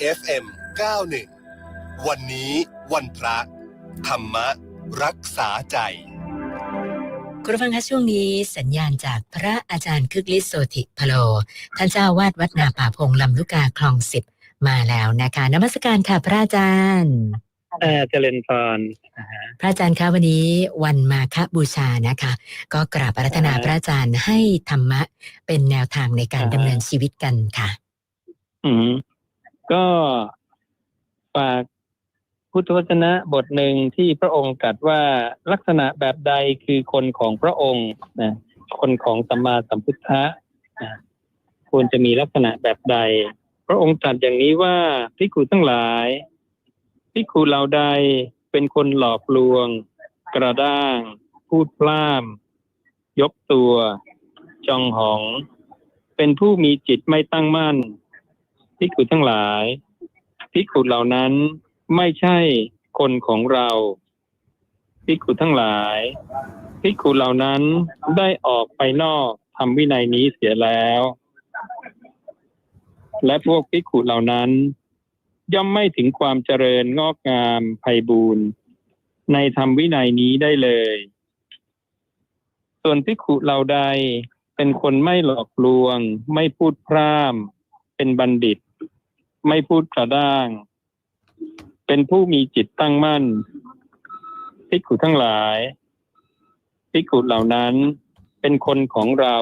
FM 91 วันนี้วันพระ ธรรมรักษาใจ คุณผู้ฟังคะช่วงนี้สัญญาณจากพระอาจารย์คึกฤทธิ์โสธิพโล ท่านเจ้าวาดวัดนาป่าพงลำลูกกาคลองสิบมาแล้วนะคะนมัสการค่ะพระอาจารย์เออเจริญพรพระอาจารย์คะวันนี้วันมาฆบูชานะคะ ก็กราบอารัธนาอ่าพระอาจารย์ให้ธรรมะเป็นแนวทางในการอ่าดำเนินชีวิตกันค่ะ อืม ก็ฝากพุทธวจนะบทหนึ่งที่พระองค์ตรัสว่าลักษณะแบบใดคือคนของพระองค์นะคนของสัมมาสัมพุทธะนะควรจะมีลักษณะแบบใด พระองค์ตรัสอย่างนี้ว่าพิกขุทั้งหลายพิกขุเหล่าใดเป็นคนหลอกลวง กระด้าง พูดพล่าม ยกตัว จองหอง เป็นผู้มีจิตไม่ตั้งมั่น ภิกขุทั้งหลายภิกขุเหล่านั้นไม่ใช่คนของเราภิกขุทั้งหลายภิกขุเหล่านั้นได้ออกไปนอกทำวินัยนี้เสียแล้ว และพวกภิกขุเหล่านั้น ย่อมไม่ถึงความเจริญงอกงามไพบูรณ์ในธรรมวินัยนี้ได้เลย ส่วนภิกขุเหล่าใดเป็นคนไม่หลอกลวง ไม่พูดพร่ำเป็นบัณฑิต ไม่พูดกระด้าง เป็นผู้มีจิตตั้งมั่นภิกขุทั้งหลายภิกขุเหล่านั้นเป็นคนของเรา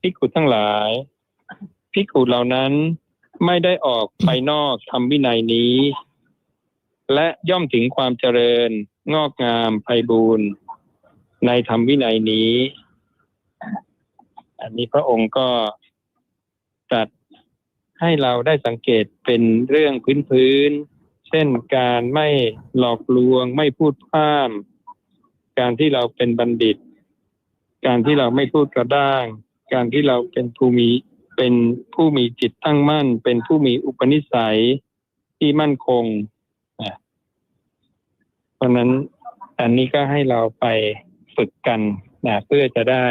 ภิกขุทั้งหลายภิกขุเหล่านั้นไม่ได้ออกไปนอกธรรมวินัยนี้ และย่อมถึงความเจริญงอกงามไพบูรณ์ในธรรมวินัยนี้ อันนี้พระองค์ก็ตรัส ให้เราได้สังเกตเป็นเรื่องพื้นๆ เช่นการไม่หลอกลวง ไม่พูดพร่ามการที่เราเป็นบัณฑิต การที่เราไม่พูดกระด้าง การที่เราเป็นผู้มีเป็นผู้มีจิตตั้งมั่น เป็นผู้มีอุปนิสัยที่มั่นคงนะเพราะนั้นอันนี้ก็ให้เราไปฝึกกันนะเพื่อจะได้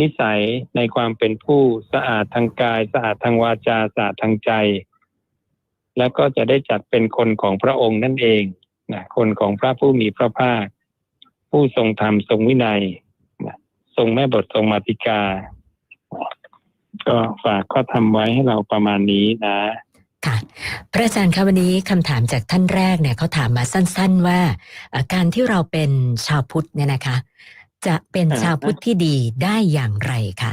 นิสัยในความเป็นผู้สะอาดทางกาย สะอาดทางวาจาสะอาดทางใจ แล้วก็จะได้จัดเป็นคนของพระองค์นั่นเองนะคนของพระผู้มีพระภาค ผู้ทรงธรรมทรงวินัยนะทรงแม่บททรงมาติกา ก็ฝากข้อทำไว้ให้เราประมาณนี้นะค่ะพระอาจารย์คะวันนี้คำถามจากท่านแรกเนี่ยเขาถามมาสั้น ๆว่า การที่เราเป็นชาวพุทธเนี่ยนะคะ จะเป็นชาวพุทธที่ดีได้อย่างไรคะ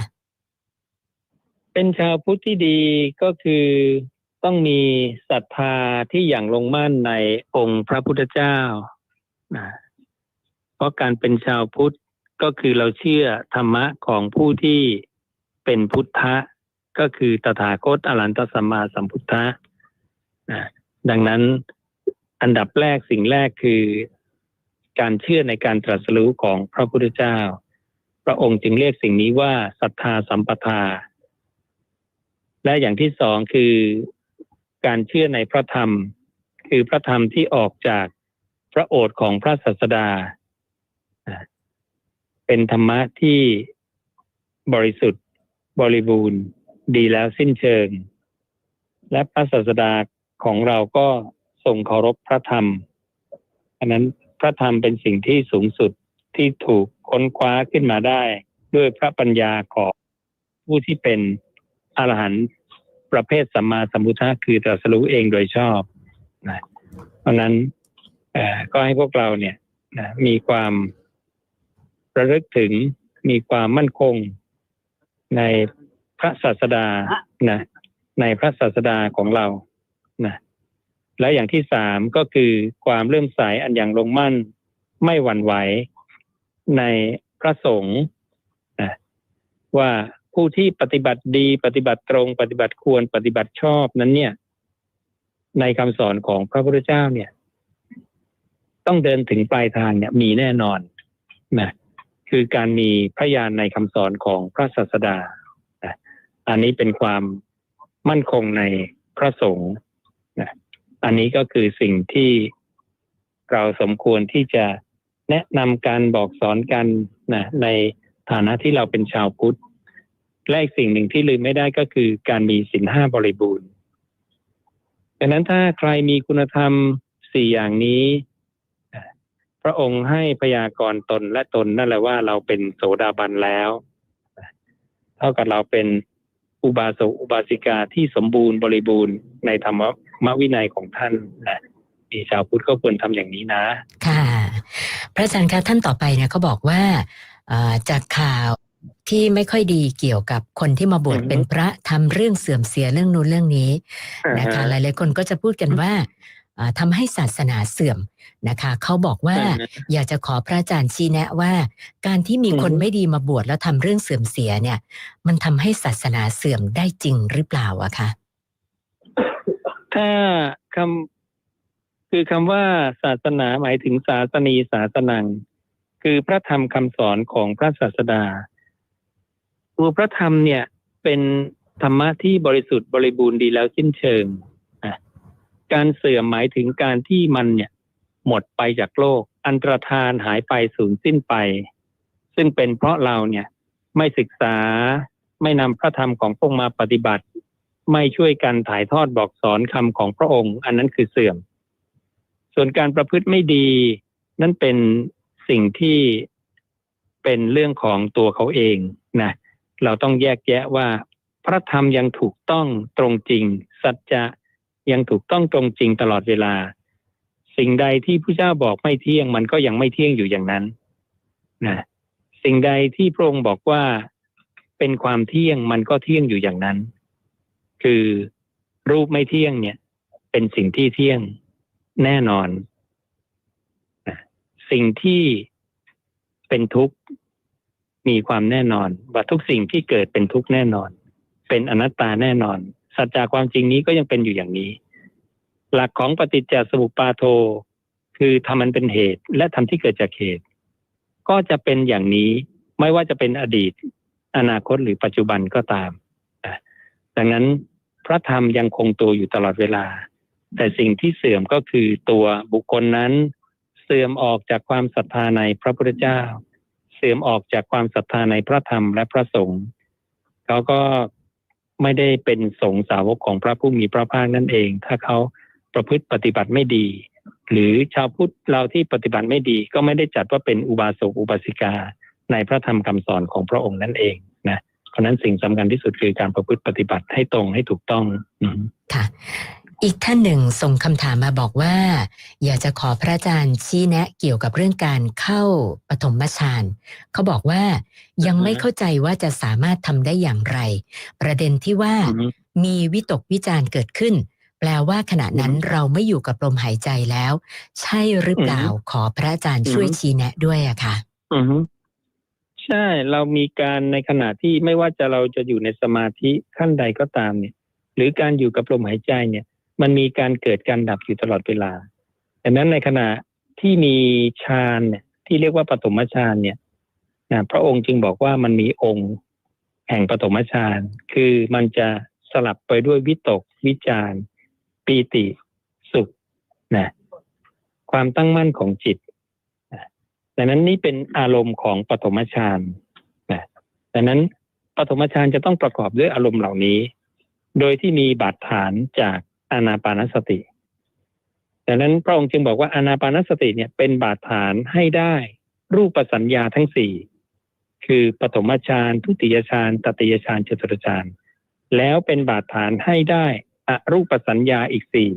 เป็นชาวพุทธที่ดีก็คือต้องมีศรัทธาที่อย่างลงมั่นในองค์พระพุทธเจ้านะเพราะการเป็นชาวพุทธก็คือเราเชื่อธรรมะของผู้ที่เป็นพุทธะก็คือตถาคตอรันตสัมมาสัมพุทธะนะดังนั้นอันดับแรกสิ่งแรกคือ การเชื่อในการตรัสรู้ของพระพุทธเจ้า พระองค์จึงเรียกสิ่งนี้ว่าศรัทธาสัมปทา และอย่างที่สองคือการเชื่อในพระธรรม คือพระธรรมที่ออกจากพระโอษฐ์ของพระศาสดา เป็นธรรมะที่บริสุทธิ์ บริบูรณ์ ดีแล้วสิ้นเชิง และพระศาสดาของเราก็ทรงเคารพพระธรรมอันนั้น ระธรรมเป็นสิ่งที่สูงสุดที่ถูกค้นคว้าขึ้นมาได้ ด้วยพระปัญญาของผู้ที่เป็นอรหันต์ประเภทสัมมาสัมพุทธะคือตรัสรู้เองโดยชอบนะเพราะนั้นก็ให้พวกเราเนี่ยนะมีความระลึกถึงมีความมั่นคงในพระศาสดานะในพระศาสดาของเรา และอย่างที่สามก็คือความเลื่อมใสอันอย่างลงมั่นไม่หวั่นไหวในพระสงฆ์ว่าผู้ที่ปฏิบัติดี ปฏิบัติตรง ปฏิบัติควรปฏิบัติชอบนั้นเนี่ย ในคำสอนของพระพุทธเจ้าเนี่ย ต้องเดินถึงปลายทางเนี่ย มีแน่นอนนะคือการมีพระญาณในคำสอนของพระศาสดาอันนี้เป็นความมั่นคงในพระสงฆ์ อันนี้ก็คือสิ่งที่เราสมควรที่จะแนะนำการบอกสอนกันนะในฐานะที่เราเป็นชาวพุทธและอีกสิ่งหนึ่งที่ลืมไม่ได้ก็คือการมีศีลห้าบริบูรณ์ดังนั้นถ้าใครมีคุณธรรมสี่อย่างนี้ พระองค์ให้พยากรตนและตนนั่นแหละว่าเราเป็นโสดาบันแล้ว เท่ากับเราเป็น อุบาสกอุบาสิกาที่สมบูรณ์บริบูรณ์ในธรรมวินัยของท่านนะมีชาวพุทธก็ควรทำอย่างนี้นะ ค่ะ พระอาจารย์คะท่านต่อไปเนี่ยเขาบอกว่าเอ่อจากข่าวที่ไม่ค่อยดีเกี่ยวกับคนที่มาบวชอือฮึเป็นพระทำเรื่องเสื่อมเสียเรื่องนู้นเรื่องนี้นะคะอ่าหฮะลายๆคนก็จะพูดกันว่าเอ่อ ทำให้ศาสนาเสื่อมนะคะ เขาบอกว่าอ่าฮะอยากจะขอพระอาจารย์ชี้แนะว่า การที่มีคนอือฮึไม่ดีมาบวชแล้วทำเรื่องเสื่อมเสียเนี่ย มันทำให้ศาสนาเสื่อมได้จริงหรือเปล่าอะคะถ้าคำคือคำว่าศาสนาหมายถึงศาสนีศาสนัง คือพระธรรมคำสอนของพระศาสดา ตัวพระธรรมเนี่ยเป็นธรรมะที่บริสุทธิ์บริบูรณ์ดีแล้วสิ้นเชิงอะ การเสื่อมหมายถึงการที่มันเนี่ย หมดไปจากโลก อันตรธานหายไปสูญสิ้นไป ซึ่งเป็นเพราะเราเนี่ย ไม่ศึกษาไม่นำพระธรรมของพระองค์มาปฏิบัติ ไม่ช่วยกันถ่ายทอดบอกสอนคำของพระองค์ อันนั้นคือเสื่อม ส่วนการประพฤติไม่ดี นั่นเป็นสิ่งที่เป็นเรื่องของตัวเขาเองนะเราต้องแยกแยะว่า พระธรรมยังถูกต้องตรงจริง สัจจะ ยังถูกต้องตรงจริงตลอดเวลา สิ่งใดที่พระเจ้าบอกไม่เที่ยงมันก็ยังไม่เที่ยงอยู่อย่างนั้นนะสิ่งใดที่พระองค์บอกว่าเป็นความเที่ยงมันก็เที่ยงอยู่อย่างนั้น คือรูปไม่เที่ยงเนี่ย เป็นสิ่งที่เที่ยงแน่นอนนะสิ่งที่เป็นทุกข์มีความแน่นอน ว่าทุกสิ่งที่เกิดเป็นทุกข์แน่นอน เป็นอนัตตาแน่นอน สัจจะความจริงนี้ก็ยังเป็นอยู่อย่างนี้ หลักของปฏิจจสมุปบาโท คือทำมันเป็นเหตุ และทำที่เกิดจากเหตุ ก็จะเป็นอย่างนี้ไม่ว่าจะเป็นอดีต อนาคตหรือปัจจุบันก็ตามดังนั้นพระธรรมยังคงตัวอยู่ตลอดเวลา แต่สิ่งที่เสื่อมก็คือตัวบุคคลนั้น เสื่อมออกจากความศรัทธาในพระพุทธเจ้า เสื่อมออกจากความศรัทธาในพระธรรมและพระสงฆ์เขาก็ ไม่ได้เป็นสงสาวกของพระผู้มีพระภาคนั่นเอง ถ้าเขาประพฤติปฏิบัติไม่ดี หรือชาวพุทธเราที่ปฏิบัติไม่ดีก็ไม่ได้จัดว่าเป็นอุบาสกอุบาสิกา ในพระธรรมคำสอนของพระองค์นั่นเองนะเพราะนั้นสิ่งสำคัญที่สุดคือการประพฤติปฏิบัติให้ตรงให้ถูกต้องค่ะ อีกท่านหนึ่งส่งคำถามมาบอกว่า อยากจะขอพระอาจารย์ชี้แนะเกี่ยวกับเรื่องการเข้าปฐมฌานเขาบอกว่ายังไม่อือฮึเข้าใจว่าจะสามารถทำได้อย่างไร ประเด็นที่ว่าอืมมีวิตกวิจารณ์เกิดขึ้น แปลว่าขณะนั้นอือฮึเราไม่อยู่กับลมหายใจแล้ว ใช่หรือเปล่าอือฮึขอพระอาจารย์ช่วยอือฮึชี้แนะด้วยอะค่ะอือฮึใช่เรามีการในขณะที่ไม่ว่าจะเราจะอยู่ในสมาธิขั้นใดก็ตามเนี่ย หรือการอยู่กับลมหายใจเนี่ย มันมีการเกิดการดับอยู่ตลอดเวลาดังนั้นในขณะที่มีฌานเนี่ยที่เรียกว่าปฐมฌานเนี่ยนะพระองค์จึงบอกว่ามันมีองค์แห่งปฐมฌานคือมันจะสลับไปด้วยวิตก วิจารปีติสุขนะความตั้งมั่นของจิตดังนั้นนี่เป็นอารมณ์ของปฐมฌานนะดังนั้นปฐมฌานจะต้องประกอบด้วยอารมณ์เหล่านี้ โดยที่มีบาดฐานจาก อานาปานสติดังนั้นพระองค์จึงบอกว่าอานาปานสติเนี่ยเป็นบาดฐานให้ได้รูปสัญญาทั้งสี่คือปฐมฌานทุติยฌานตติยฌานจตุตฌานแล้วเป็นบาดฐานให้ได้อรูปสัญญาอีกสี่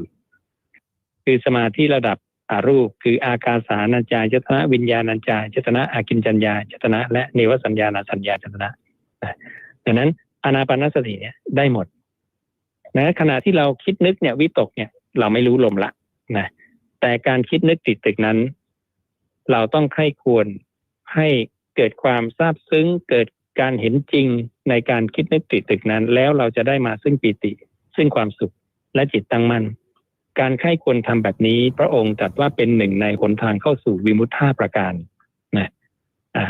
คือสมาธิระดับอรูป คืออากาสานัญจายจตนะวิญญาณัญจายจตนะอากินจัญญาจตนะ และเนวสัญญาณสัญญาจตนะนะดังนั้นอานาปานสติเนี่ยได้หมด นะขณะที่เราคิดนึกเนี่ยวิตกเนี่ย เราไม่รู้ลมละนะแต่การคิดนึกติดตึกนั้น เราต้องใคร่ควรให้เกิดความซาบซึ้งเกิดการเห็นจริงในการคิดนึกติดตึกนั้น แล้วเราจะได้มาซึ่งปีติ ซึ่งความสุขและจิตตั้งมั่นการใครควรทำแบบนี้ พระองค์ตรัสว่าเป็นหนึ่งในหนทางเข้าสู่วิมุตห้าประการนะ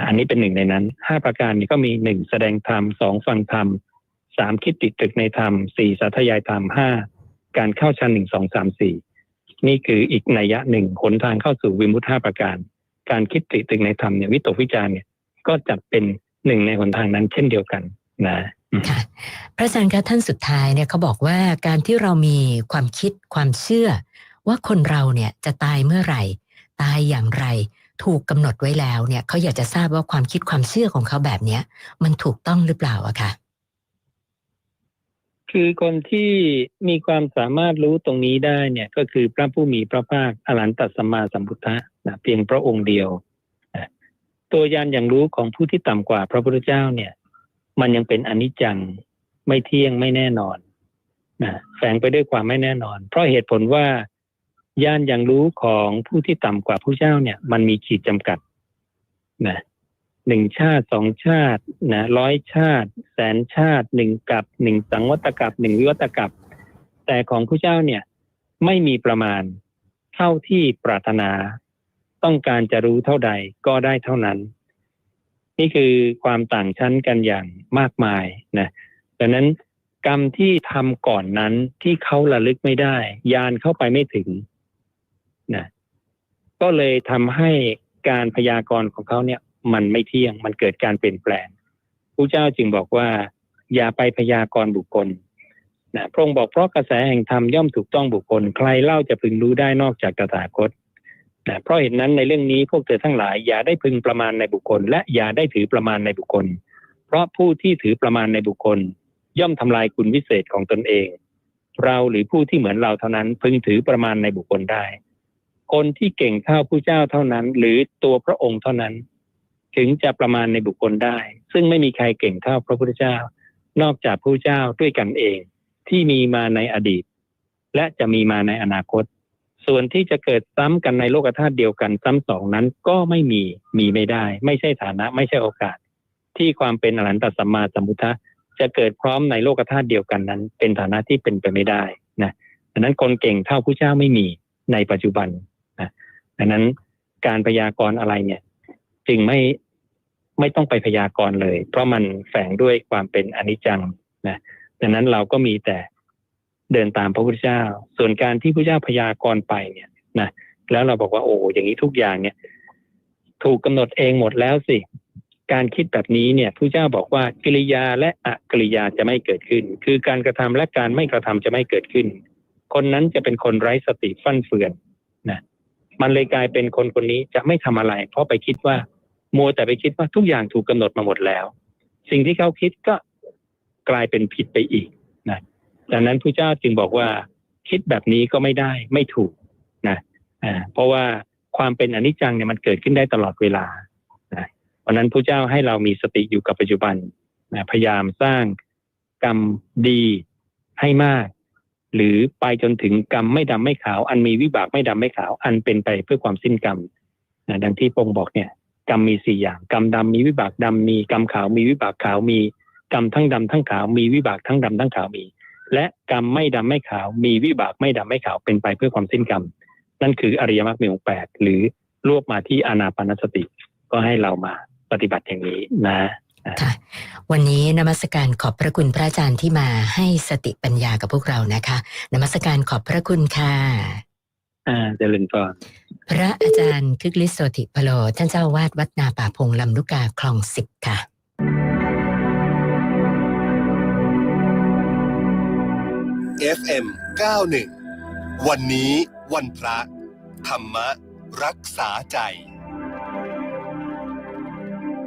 อันนี้เป็นหนึ่งในนั้นห้าประการนี้ก็มีหนึ่งแสดงธรรมสองฟังธรรม สามคิดติดตึกในธรรมสี่สาธยายธรรมห้าการเข้าชั้นหนึ่งสองสามสี่นี่คืออีกนัยยะหนึ่งหนทางเข้าสู่วิมุตห้าประการ การคิดติดตึกในธรรมเนี่ยวิตกวิจารเนี่ยก็จัดเป็นหนึ่งในหนทางนั้นเช่นเดียวกันนะค่ะพระอาจารย์คะท่านสุดท้ายเนี่ยเขาบอกว่าการที่เรามีความคิดความเชื่อ ว่าคนเราเนี่ยจะตายเมื่อไหร่ ตายอย่างไร ถูกกำหนดไว้แล้วเนี่ยเขาอยากจะทราบว่าความคิดความเชื่อของเขาแบบเนี้ยมันถูกต้องหรือเปล่าอะคะ คือคนที่มีความสามารถรู้ตรงนี้ได้เนี่ยก็คือพระผู้มีพระภาคอรหันตสัมมาสัมพุทธะนะเพียงพระองค์เดียว ตัวยานอย่างรู้ของผู้ที่ต่ำกว่าพระพุทธเจ้าเนี่ย มันยังเป็นอนิจจังไม่เที่ยงไม่แน่นอนนะแฝงไปด้วยความไม่แน่นอน เพราะเหตุผลว่าญาณอย่างรู้ของผู้ที่ต่ำกว่าผู้เจ้าเนี่ย มันมีขีดจำกัดนะ หนึ่งชาติสองชาตินะร้อยชาติ แสนชาติหนึ่งกับหนึ่งสังวัตกับหนึ่งวิวัตกับ แต่ของผู้เจ้าเนี่ยไม่มีประมาณเท่าที่ปรารถนา ต้องการจะรู้เท่าใดก็ได้เท่านั้น นี่คือความต่างชั้นกันอย่างมากมายนะดังนั้นกรรมที่ทำก่อนนั้นที่เขาระลึกไม่ได้ ยานเข้าไปไม่ถึงนะก็เลยทำให้การพยากรณ์ของเขาเนี่ย มันไม่เที่ยง มันเกิดการเปลี่ยนแปลงผู้เจ้าจึงบอกว่า อย่าไปพยากรณ์บุคคลนะพระองค์บอกเพราะกระแสแห่งธรรมย่อมถูกต้องบุคคล ใครเล่าจะพึงรู้ได้นอกจากตถาคตนะเพราะเหตุนนั้นในเรื่องนี้พวกเธอทั้งหลาย อย่าได้พึงประมาณในบุคคล และอย่าได้ถือประมาณในบุคคล เพราะผู้ที่ถือประมาณในบุคคล ย่อมทำลายคุณวิเศษของตนเอง เราหรือผู้ที่เหมือนเราเท่านั้นพึงถือประมาณในบุคคลได้ คนที่เก่งเท่าผู้เจ้าเท่านั้น หรือตัวพระองค์เท่านั้น ถึงจะประมาณในบุคคลได้ ซึ่งไม่มีใครเก่งเท่าพระพุทธเจ้า นอกจากพระเจ้าด้วยกันเอง ที่มีมาในอดีต และจะมีมาในอนาคต ส่วนที่จะเกิดซ้ำกันในโลกธาตุเดียวกันซ้ำสองนั้นก็ไม่มีมีไม่ได้ ไม่ใช่ฐานะไม่ใช่โอกาส ที่ความเป็นอรหันตสัมมาสัมพุทธะจะเกิดพร้อมในโลกธาตุเดียวกันนั้น เป็นฐานะที่เป็นไปไม่ได้นะดังนั้นคนเก่งเท่าผู้เจ้าไม่มีในปัจจุบันนะดังนั้นการพยากรณ์อะไรเนี่ย จึงไม่ ไม่ต้องไปพยากรณ์เลย เพราะมันแฝงด้วยความเป็นอนิจจังนะดังนั้นเราก็มีแต่เดินตามพระพุทธเจ้า ส่วนการที่พระเจ้าพยากรณ์ไปเนี่ยนะแล้วเราบอกว่าโอ้อย่างนี้ทุกอย่างเนี่ย ถูกกำหนดเองหมดแล้วสิ การคิดแบบนี้เนี่ยผู้เจ้าบอกว่ากิริยาและอกริยาจะไม่เกิดขึ้น คือการกระทำและการไม่กระทำจะไม่เกิดขึ้น คนนั้นจะเป็นคนไร้สติฟั่นเฟือนนะมันเลยกลายเป็นคนคนนี้จะไม่ทำอะไร เพราะไปคิดว่า มัวแต่ไปคิดว่าทุกอย่างถูกกำหนดมาหมดแล้ว สิ่งที่เขาคิดก็กลายเป็นผิดไปอีกนะดังนั้นผู้เจ้าจึงบอกว่าคิดแบบนี้ก็ไม่ได้ไม่ถูกนะอ่าเพราะว่าความเป็นอนิจจังเนี่ยมันเกิดขึ้นได้ตลอดเวลานะเพราะนั้นผู้เจ้าให้เรามีสติอยู่กับปัจจุบันนะพยายามสร้างกรรมดีให้มาก หรือไปจนถึงกรรมไม่ดำไม่ขาว อันมีวิบากไม่ดำไม่ขาว อันเป็นไปเพื่อความสิ้นกรรมนะดังที่พงบอกเนี่ย กรรมมีสี่อย่าง กรรมดำมีวิบากดำมีกรรมขาวมีวิบากขาวมี กรรมทั้งดำทั้งขาวมีวิบากทั้งดำทั้งขาวมี และกรรมไม่ดำไม่ขาว มีวิบากไม่ดำไม่ขาวเป็นไปเพื่อความสิ้นกรรม นั่นคืออริยมรรคมีองค์แปดหรือรวบมาที่อานาปานสติ ก็ให้เรามาปฏิบัติอย่างนี้นะค่ะวันนี้นมัสการขอบพระคุณพระอาจารย์ที่มาให้สติปัญญากับพวกเรานะคะ นมัสการขอบพระคุณค่ะ อ่าเจริญพรพระอาจารย์คึกฤทธิ์โสติพโล ท่านเจ้าอาวาดวัดนาป่าพงลำลูกกาคลองสิบค่ะ FM 91 วันนี้วันพระ ธรรมรักษาใจ